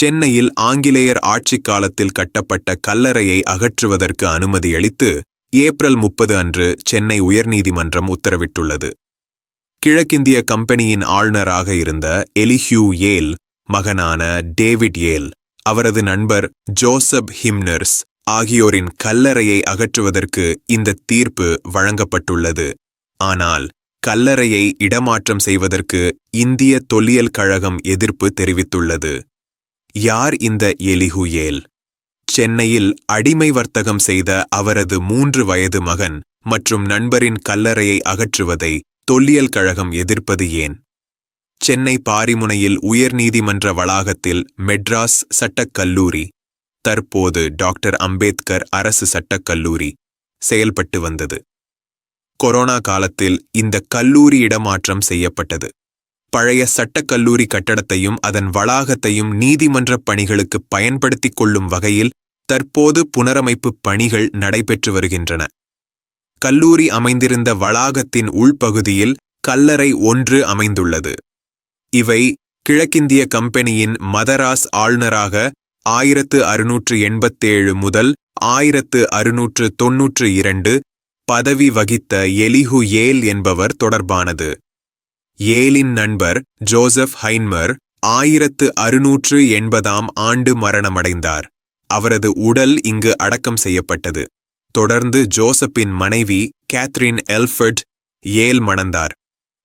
சென்னையில் ஆங்கிலேயர் ஆட்சிக் காலத்தில் கட்டப்பட்ட கல்லறையை அகற்றுவதற்கு அனுமதியளித்து ஏப்ரல் முப்பது அன்று சென்னை உயர்நீதிமன்றம் உத்தரவிட்டுள்ளது. கிழக்கிந்திய கம்பெனியின் ஆளுநராக இருந்த எலிஹியூ ஏல் மகனான டேவிட் ஏல் அவரது நண்பர் ஜோசப் ஹிம்னர்ஸ் ஆகியோரின் கல்லறையை அகற்றுவதற்கு இந்த தீர்ப்பு வழங்கப்பட்டுள்ளது. ஆனால் கல்லறையை இடமாற்றம் செய்வதற்கு இந்திய தொல்லியல் கழகம் எதிர்ப்பு தெரிவித்துள்ளது. யார் இந்த எலிஹுயேல் சென்னையில் அடிமை வர்த்தகம் செய்த அவரது மூன்று வயது மகன் மற்றும் நண்பரின் கல்லறையை அகற்றுவதை தொல்லியல் கழகம் எதிர்ப்பது ஏன்? சென்னை பாரிமுனையில் உயர்நீதிமன்ற வளாகத்தில் மெட்ராஸ் சட்டக் கல்லூரி தற்போது டாக்டர் அம்பேத்கர் அரசு சட்டக் கல்லூரி செயல்பட்டு வந்தது. கொரோனா காலத்தில் இந்த கல்லூரி இடமாற்றம் செய்யப்பட்டது. பழைய சட்டக் கல்லூரி கட்டடத்தையும் அதன் வளாகத்தையும் நீதிமன்ற பணிகளுக்கு பயன்படுத்திக் கொள்ளும் வகையில் தற்போது புனரமைப்பு பணிகள் நடைபெற்று வருகின்றன. கல்லூரி அமைந்திருந்த வளாகத்தின் உள்பகுதியில் கல்லறை ஒன்று அமைந்துள்ளது. இவை கிழக்கிந்திய கம்பெனியின் மதராஸ் ஆளுநராக ஆயிரத்து அறுநூற்று எண்பத்தேழு முதல் ஆயிரத்து அறுநூற்று தொன்னூற்று இரண்டு பதவி வகித்த எலிஹு ஏல் என்பவர் தொடர்பானது. ஏலின் நண்பர் ஜோசப் ஹைன்மர் ஆயிரத்து அறுநூற்று எண்பதாம் ஆண்டு மரணமடைந்தார். அவரது உடல் இங்கு அடக்கம் செய்யப்பட்டது. தொடர்ந்து ஜோசப்பின் மனைவி கேத்ரின் எல்ஃபர்ட் ஏல் மணந்தார்.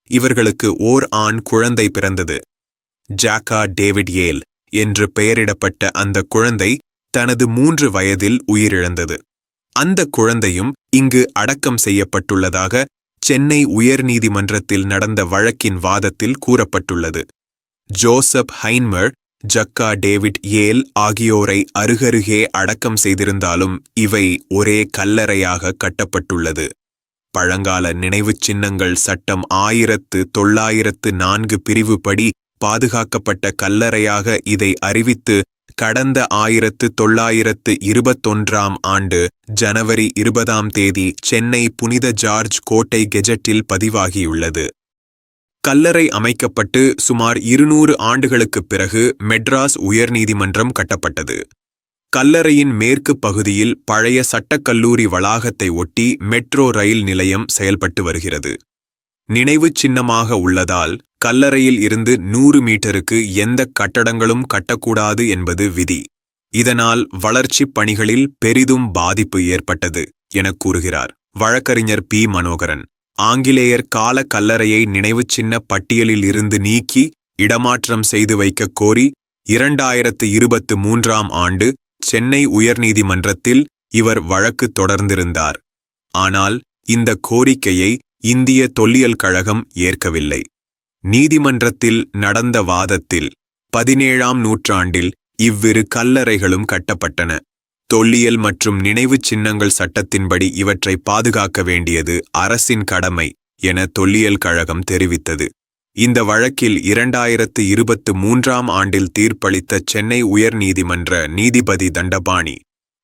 இவர்களுக்கு ஓர் ஆண் குழந்தை பிறந்தது. ஜாக்கா டேவிட் ஏல் என்று பெயரிடப்பட்ட அந்த குழந்தை தனது மூன்று வயதில் உயிரிழந்தது. அந்த குழந்தையும் இங்கு அடக்கம் செய்யப்பட்டுள்ளதாக சென்னை உயர்நீதிமன்றத்தில் நடந்த வழக்கின் வாதத்தில் கூறப்பட்டுள்ளது. ஜோசப் ஹைன்மர் ஜக்கா டேவிட் ஏல் ஆகியோரை அருகருகே அடக்கம் செய்திருந்தாலும் இவை ஒரே கல்லறையாக கட்டப்பட்டுள்ளது. பழங்கால நினைவுச் சின்னங்கள் சட்டம் ஆயிரத்து தொள்ளாயிரத்து நான்கு பிரிவுபடி பாதுகாக்கப்பட்ட கல்லறையாக இதை அறிவித்து கடந்த ஆயிரத்து தொள்ளாயிரத்து இருபத்தொன்றாம் ஆண்டு ஜனவரி இருபதாம் தேதி சென்னை புனித ஜார்ஜ் கோட்டை கெஜெட்டில் பதிவாகியுள்ளது. கல்லறை அமைக்கப்பட்டு சுமார் இருநூறு ஆண்டுகளுக்குப் பிறகு மெட்ராஸ் உயர்நீதிமன்றம் கட்டப்பட்டது. கல்லறையின் மேற்கு பகுதியில் பழைய சட்டக்கல்லூரி வளாகத்தை ஒட்டி மெட்ரோ ரயில் நிலையம் செயல்பட்டு வருகிறது. நினைவுச் சின்னமாக உள்ளதால் கல்லறையில் இருந்து நூறு மீட்டருக்கு எந்த கட்டடங்களும் கட்டக்கூடாது என்பது விதி. இதனால் வளர்ச்சிப் பணிகளில் பெரிதும் பாதிப்பு ஏற்பட்டது எனக் கூறுகிறார் வழக்கறிஞர் பி. மனோகரன். ஆங்கிலேயர் கால கல்லறையை நினைவுச் சின்ன பட்டியலில் இருந்து நீக்கி இடமாற்றம் செய்து வைக்கக் கோரி இரண்டாயிரத்து இருபத்து மூன்றாம் ஆண்டு சென்னை உயர்நீதிமன்றத்தில் இவர் வழக்கு தொடர்ந்திருந்தார். ஆனால் இந்த கோரிக்கையை இந்திய தொல்லியல் கழகம் ஏற்கவில்லை. நீதிமன்றத்தில் நடந்த வாதத்தில் பதினேழாம் நூற்றாண்டில் இவ்விரு கல்லறைகளும் கட்டப்பட்டன. தொல்லியல் மற்றும் நினைவுச் சின்னங்கள் சட்டத்தின்படி இவற்றை பாதுகாக்க வேண்டியது அரசின் கடமை என தொல்லியல் கழகம் தெரிவித்தது. இந்த வழக்கில் இரண்டாயிரத்து இருபத்து மூன்றாம் ஆண்டில் தீர்ப்பளித்த சென்னை உயர்நீதிமன்ற நீதிபதி தண்டபாணி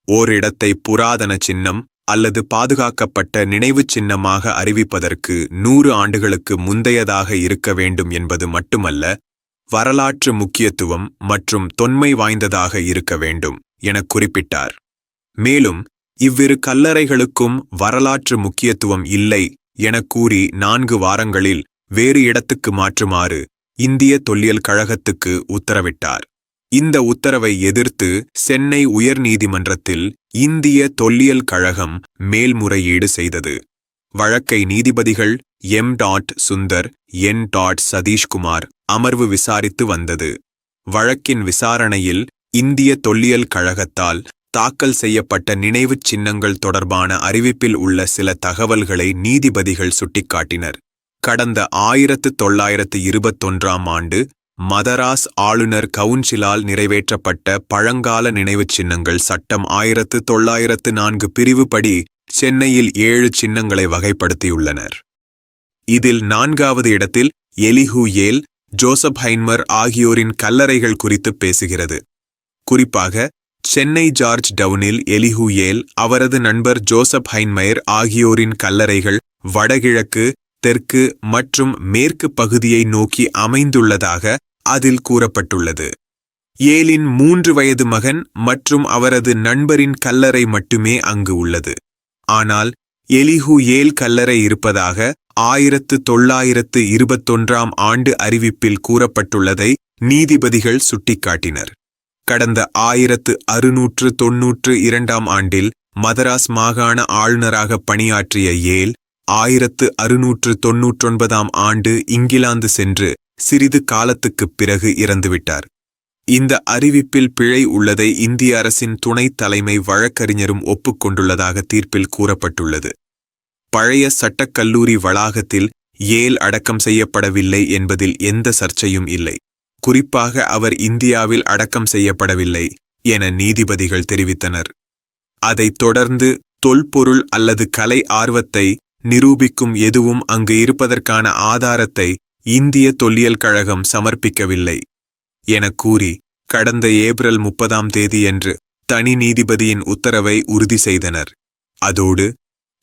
ஓரிடத்தை புராதன சின்னம் அல்லது பாதுகாக்கப்பட்ட நினைவுச் சின்னமாக அறிவிப்பதற்கு நூறு ஆண்டுகளுக்கு முந்தையதாக இருக்க வேண்டும் என்பது மட்டுமல்ல வரலாற்று முக்கியத்துவம் மற்றும் தொன்மை வாய்ந்ததாக இருக்க வேண்டும் என குறிப்பிட்டார். மேலும் இவ்விரு கல்லறைகளுக்கும் வரலாற்று முக்கியத்துவம் இல்லை எனக் கூறி நான்கு வாரங்களில் வேறு இடத்துக்கு மாற்றுமாறு இந்திய தொல்லியல் கழகத்துக்கு உத்தரவிட்டார். இந்த உத்தரவை எதிர்த்து சென்னை உயர்நீதிமன்றத்தில் இந்திய தொல்லியல் கழகம் மேல்முறையீடு செய்தது. வழக்கை நீதிபதிகள் M. Dot Sundar N. Dot Sathishkumar அமர்வு விசாரித்து வந்தது. வழக்கின் விசாரணையில் இந்திய தொல்லியல் கழகத்தால் தாக்கல் செய்யப்பட்ட நினைவுச் சின்னங்கள் தொடர்பான அறிவிப்பில் உள்ள சில தகவல்களை நீதிபதிகள் சுட்டிக்காட்டினர். கடந்த ஆயிரத்து தொள்ளாயிரத்து இருபத்தொன்றாம் ஆண்டு மதராஸ் ஆளுநர் கவுன்சிலால் நிறைவேற்றப்பட்ட பழங்கால நினைவுச் சின்னங்கள் சட்டம் ஆயிரத்து தொள்ளாயிரத்து நான்கு பிரிவுபடி சென்னையில் ஏழு சின்னங்களை வகைப்படுத்தியுள்ளனர். இதில் நான்காவது இடத்தில் எலிஹூ ஏல் ஜோசப் ஹைன்மர் ஆகியோரின் கல்லறைகள் குறித்து பேசுகிறது. குறிப்பாக சென்னை ஜார்ஜ் டவுனில் எலிஹூ ஏல் அவரது நண்பர் ஜோசப் ஹைன்மயர் ஆகியோரின் கல்லறைகள் வடகிழக்கு தெற்கு மற்றும் மேற்கு பகுதியை நோக்கி அமைந்துள்ளதாக அதில் கூறப்பட்டுள்ளது. ஏலின் மூன்று வயது மகன் மற்றும் அவரது நண்பரின் கல்லறை மட்டுமே அங்கு உள்ளது. ஆனால் எலிஹு ஏல் கல்லறை இருப்பதாக ஆயிரத்து தொள்ளாயிரத்து இருபத்தொன்றாம் ஆண்டு அறிவிப்பில் கூறப்பட்டுள்ளதை நீதிபதிகள் சுட்டிக்காட்டினர். கடந்த ஆயிரத்து அறுநூற்று தொன்னூற்று இரண்டாம் ஆண்டில் மதராஸ் மாகாண ஆளுநராக பணியாற்றிய ஏல் ஆயிரத்து அறுநூற்று தொன்னூற்றொன்பதாம் ஆண்டு இங்கிலாந்து சென்று சிறிது காலத்துக்குப் பிறகு இறந்துவிட்டார். இந்த அறிவிப்பில் பிழை உள்ளதை இந்திய அரசின் துணைத் தலைமை வழக்கறிஞரும் ஒப்புக்கொண்டுள்ளதாக தீர்ப்பில் கூறப்பட்டுள்ளது. பழைய சட்டக் கல்லூரி வளாகத்தில் ஏல் அடக்கம் செய்யப்படவில்லை என்பதில் எந்த சர்ச்சையும் இல்லை. குறிப்பாக அவர் இந்தியாவில் அடக்கம் செய்யப்படவில்லை என நீதிபதிகள் தெரிவித்தனர். அதைத் தொடர்ந்து தொல்பொருள் அல்லது கலை ஆர்வத்தை நிரூபிக்கும் எதுவும் அங்கு இருப்பதற்கான ஆதாரத்தை இந்திய தொல்லியல் கழகம் சமர்ப்பிக்கவில்லை. என கூறி கடந்த ஏப்ரல் முப்பதாம் தேதியன்று தனி நீதிபதியின் உத்தரவை உறுதி செய்தனர். அதோடு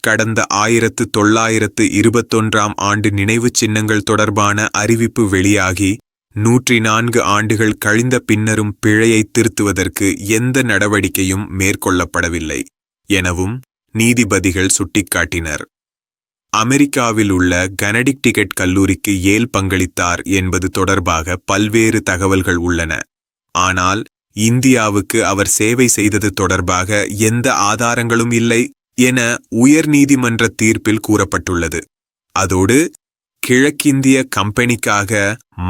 கடந்த ஆயிரத்து தொள்ளாயிரத்து இருபத்தொன்றாம் ஆண்டு நினைவுச் சின்னங்கள் தொடர்பான அறிவிப்பு வெளியாகி நூற்றி நான்கு ஆண்டுகள் கழிந்த பின்னரும் பிழையை திருத்துவதற்கு எந்த நடவடிக்கையும் மேற்கொள்ளப்படவில்லை எனவும் நீதிபதிகள் சுட்டிக்காட்டினர். அமெரிக்காவில் உள்ள கனடிக் டிக்கெட் கல்லூரிக்கு ஏல் பங்களித்தார் என்பது தொடர்பாக பல்வேறு தகவல்கள் உள்ளன. ஆனால் இந்தியாவுக்கு அவர் சேவை செய்தது தொடர்பாக எந்த ஆதாரங்களும் இல்லை என உயர்நீதிமன்ற தீர்ப்பில் கூறப்பட்டுள்ளது. அதோடு கிழக்கிந்திய கம்பெனிக்காக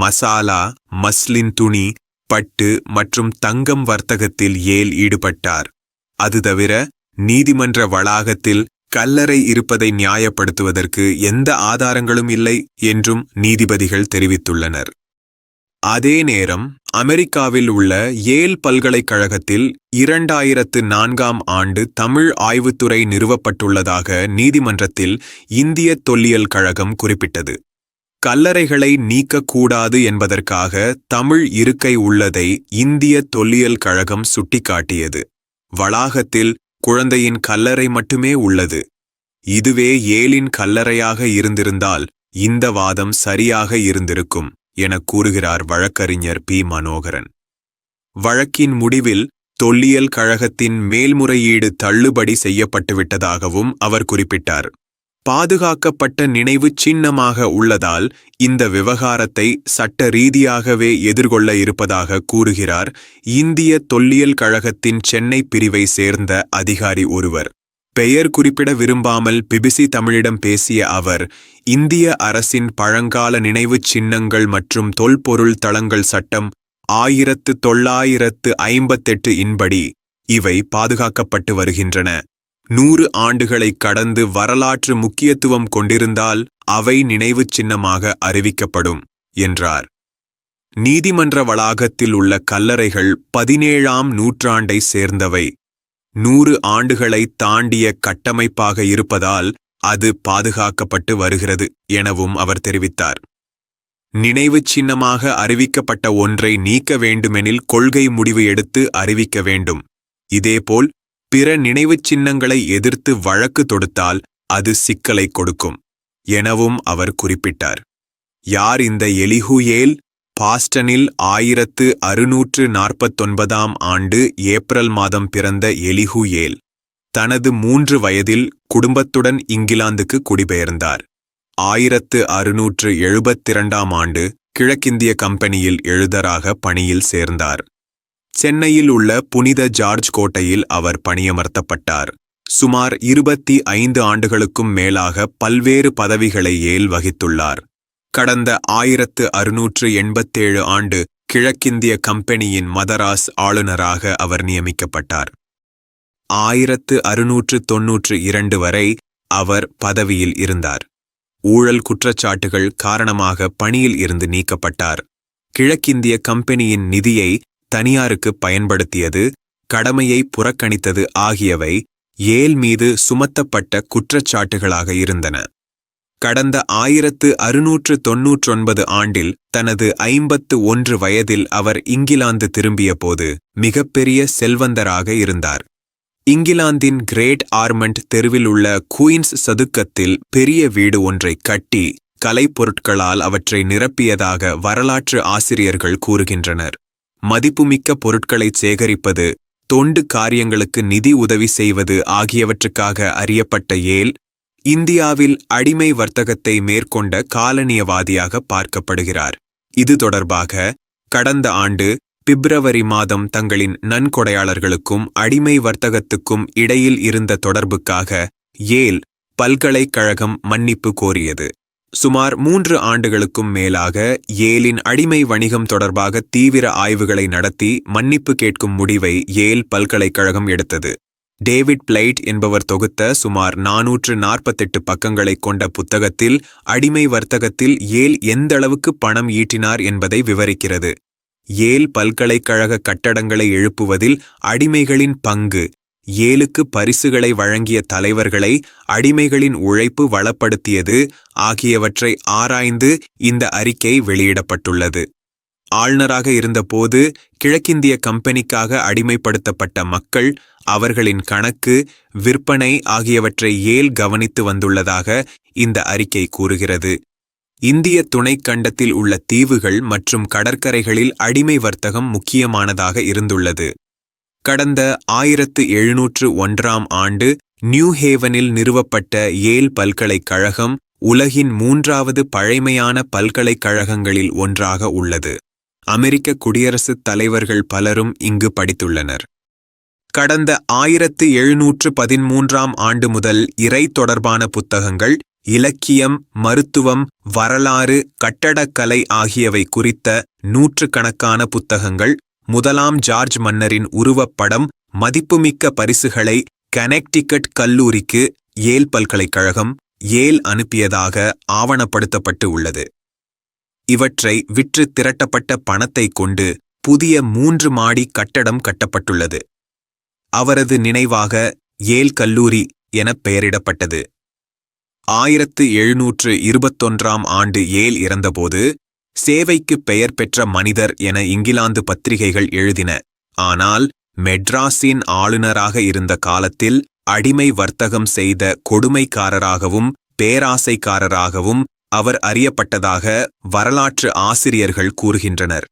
மசாலா மஸ்லின் துணி பட்டு மற்றும் தங்கம் வர்த்தகத்தில் ஏல் ஈடுபட்டார். அது தவிர நீதிமன்ற வளாகத்தில் கல்லறை இருப்பதை நியாயப்படுத்துவதற்கு எந்த ஆதாரங்களும் இல்லை என்றும் நீதிபதிகள் தெரிவித்துள்ளனர். அதே நேரம் அமெரிக்காவில் உள்ள ஏல் பல்கலைக்கழகத்தில் இரண்டாயிரத்து நான்காம் ஆண்டு தமிழ் ஆய்வுத்துறை நிறுவப்பட்டுள்ளதாக நீதிமன்றத்தில் இந்திய தொல்லியல் கழகம் குறிப்பிட்டது. கல்லறைகளை நீக்கக்கூடாது என்பதற்காக தமிழ் இருக்கை உள்ளதை இந்திய தொல்லியல் கழகம் சுட்டிக்காட்டியது. வளாகத்தில் குழந்தையின் கல்லறை மட்டுமே உள்ளது. இதுவே ஏலின் கல்லறையாக இருந்திருந்தால் இந்த வாதம் சரியாக இருந்திருக்கும் என கூறுகிறார் வழக்கறிஞர் பி. மனோகரன். வழக்கின் முடிவில் தொல்லியல் கழகத்தின் மேல்முறையீடு தள்ளுபடி செய்யப்பட்டுவிட்டதாகவும் அவர் குறிப்பிட்டார். பாதுகாக்கப்பட்ட நினைவுச் சின்னமாக உள்ளதால் இந்த விவகாரத்தை சட்ட ரீதியாகவே எதிர்கொள்ள இருப்பதாக கூறுகிறார் இந்திய தொல்லியல் கழகத்தின் சென்னை பிரிவை சேர்ந்த அதிகாரி ஒருவர். பெயர் குறிப்பிட விரும்பாமல் பிபிசி தமிழிடம் பேசிய அவர் இந்திய அரசின் பழங்கால நினைவுச் சின்னங்கள் மற்றும் தொல்பொருள் தளங்கள் சட்டம் ஆயிரத்து தொள்ளாயிரத்து ஐம்பத்தெட்டு இன்படி இவை பாதுகாக்கப்பட்டு வருகின்றன. நூறு ஆண்டுகளை கடந்து வரலாற்று முக்கியத்துவம் கொண்டிருந்தால் அவை நினைவுச் சின்னமாக அறிவிக்கப்படும் என்றார். நீதிமன்ற வளாகத்தில் உள்ள கல்லறைகள் பதினேழாம் நூற்றாண்டை சேர்ந்தவை. நூறு ஆண்டுகளை தாண்டிய கட்டமைப்பாக இருப்பதால் அது பாதுகாக்கப்பட்டு வருகிறது எனவும் அவர் தெரிவித்தார். நினைவுச் சின்னமாக அறிவிக்கப்பட்ட ஒன்றை நீக்க வேண்டுமெனில் கொள்கை முடிவு எடுத்து அறிவிக்க வேண்டும். இதேபோல் பிற நினைவுச் சின்னங்களை எதிர்த்து வழக்கு தொடுத்தால் அது சிக்கலை கொடுக்கும் எனவும் அவர் குறிப்பிட்டார். யார் இந்த எலிஹூயேல்? பாஸ்டனில் ஆயிரத்து அறுநூற்று நாற்பத்தொன்பதாம் ஆண்டு ஏப்ரல் மாதம் பிறந்த எலிஹூயேல். தனது மூன்று வயதில் குடும்பத்துடன் இங்கிலாந்துக்கு குடிபெயர்ந்தார். ஆயிரத்து அறுநூற்று எழுபத்திரண்டாம் ஆண்டு கிழக்கிந்திய கம்பெனியில் எழுதராக பணியில் சேர்ந்தார். சென்னையில் உள்ள புனித ஜார்ஜ் கோட்டையில் அவர் பணியமர்த்தப்பட்டார். சுமார் இருபத்தி ஐந்து ஆண்டுகளுக்கும் மேலாக பல்வேறு பதவிகளை ஏல் வகித்துள்ளார். கடந்த ஆயிரத்து அறுநூற்று எண்பத்தேழு ஆண்டு கிழக்கிந்திய கம்பெனியின் மதராஸ் ஆளுநராக அவர் நியமிக்கப்பட்டார். ஆயிரத்து அறுநூற்று தொன்னூற்று இரண்டு வரை அவர் பதவியில் இருந்தார். ஊழல் குற்றச்சாட்டுகள் காரணமாக பணியில் இருந்து நீக்கப்பட்டார். கிழக்கிந்திய கம்பெனியின் நிதியை தனியாருக்கு பயன்படுத்தியது கடமையை புறக்கணித்தது ஆகியவை ஏல் மீது சுமத்தப்பட்ட குற்றச்சாட்டுகளாக இருந்தன. கடந்த ஆயிரத்து அறுநூற்று தொன்னூற்றொன்பது ஆண்டில் தனது ஐம்பத்து ஒன்று வயதில் அவர் இங்கிலாந்து திரும்பியபோது மிகப்பெரிய செல்வந்தராக இருந்தார். இங்கிலாந்தின் கிரேட் ஆர்மண்ட் தெருவில் உள்ள குயின்ஸ் சதுக்கத்தில் பெரிய வீடு ஒன்றை கட்டி கலைப்பொருட்களால் அவற்றை நிரப்பியதாக வரலாற்று ஆசிரியர்கள் கூறுகின்றனர். மதிப்புமிக்க பொருட்களைச் சேகரிப்பது தொண்டு காரியங்களுக்கு நிதி உதவி செய்வது ஆகியவற்றுக்காக அறியப்பட்ட ஏல் இந்தியாவில் அடிமை வர்த்தகத்தை மேற்கொண்ட காலனியவாதியாக பார்க்கப்படுகிறார். இது தொடர்பாக கடந்த ஆண்டு பிப்ரவரி மாதம் தங்களின் நன்கொடையாளர்களுக்கும் அடிமை வர்த்தகத்துக்கும் இடையில் இருந்த தொடர்புக்காக ஏல் பல்கலைக்கழகம் மன்னிப்பு கோரியது. சுமார் மூன்று ஆண்டுகளுக்கும் மேலாக ஏலின் அடிமை வணிகம் தொடர்பாக தீவிர ஆய்வுகளை நடத்தி மன்னிப்பு கேட்கும் முடிவை ஏல் பல்கலைக்கழகம் எடுத்தது. டேவிட் பிளைட் என்பவர் தொகுத்த சுமார் நாநூற்று நாற்பத்தெட்டு பக்கங்களை கொண்ட புத்தகத்தில் அடிமை வர்த்தகத்தில் ஏல் எந்தளவுக்கு பணம் ஈட்டினார் என்பதை விவரிக்கிறது. ஏல் பல்கலைக்கழக கட்டடங்களை எழுப்புவதில் அடிமைகளின் பங்கு ஏழுக்கு பரிசுகளை வழங்கிய தலைவர்களை அடிமைகளின் உழைப்பு வளப்படுத்தியது ஆகியவற்றை ஆராய்ந்து இந்த அறிக்கை வெளியிடப்பட்டுள்ளது. ஆளுநராக இருந்தபோது கிழக்கிந்திய கம்பெனிக்காக அடிமைப்படுத்தப்பட்ட மக்கள் அவர்களின் கணக்கு விற்பனை ஆகியவற்றை ஏல் கவனித்து வந்துள்ளதாக இந்த அறிக்கை கூறுகிறது. இந்திய துணைக்கண்டத்தில் உள்ள தீவுகள் மற்றும் கடற்கரைகளில் அடிமை வர்த்தகம் முக்கியமானதாக இருந்துள்ளது. கடந்த ஆயிரத்து எழுநூற்று ஒன்றாம் ஆண்டு நியூ ஹேவனில் நிறுவப்பட்ட ஏல் பல்கலைக்கழகம் உலகின் மூன்றாவது பழைமையான பல்கலைக்கழகங்களில் ஒன்றாக உள்ளது. அமெரிக்க குடியரசுத் தலைவர்கள் பலரும் இங்கு படித்துள்ளனர். கடந்த ஆயிரத்து எழுநூற்று பதிமூன்றாம் ஆண்டு முதல் இறை தொடர்பான புத்தகங்கள் இலக்கியம் மருத்துவம் வரலாறு கட்டடக்கலை ஆகியவை குறித்த நூற்றுக்கணக்கான புத்தகங்கள் முதலாம் ஜார்ஜ் மன்னரின் உருவப்படம் மதிப்புமிக்க பரிசுகளை கனெக்டிகட் கல்லூரிக்கு ஏல் பல்கலைக்கழகம் ஏல் அனுப்பியதாக ஆவணப்படுத்தப்பட்டு உள்ளது. இவற்றை விற்று திரட்டப்பட்ட பணத்தைக் கொண்டு புதிய மூன்று மாடி கட்டடம் கட்டப்பட்டுள்ளது. அவரது நினைவாக ஏல் கல்லூரி என பெயரிடப்பட்டது. ஆயிரத்து எழுநூற்று இருபத்தொன்றாம் ஆண்டு ஏல் இறந்தபோது சேவைக்கு பெயர் பெற்ற மனிதர் என இங்கிலாந்து பத்திரிகைகள் எழுதின. ஆனால் மெட்ராஸின் ஆளுநராக இருந்த காலத்தில் அடிமை வர்த்தகம் செய்த கொடுமைக்காரராகவும் பேராசைக்காரராகவும் அவர் அறியப்பட்டதாக வரலாற்று ஆசிரியர்கள் கூறுகின்றனர்.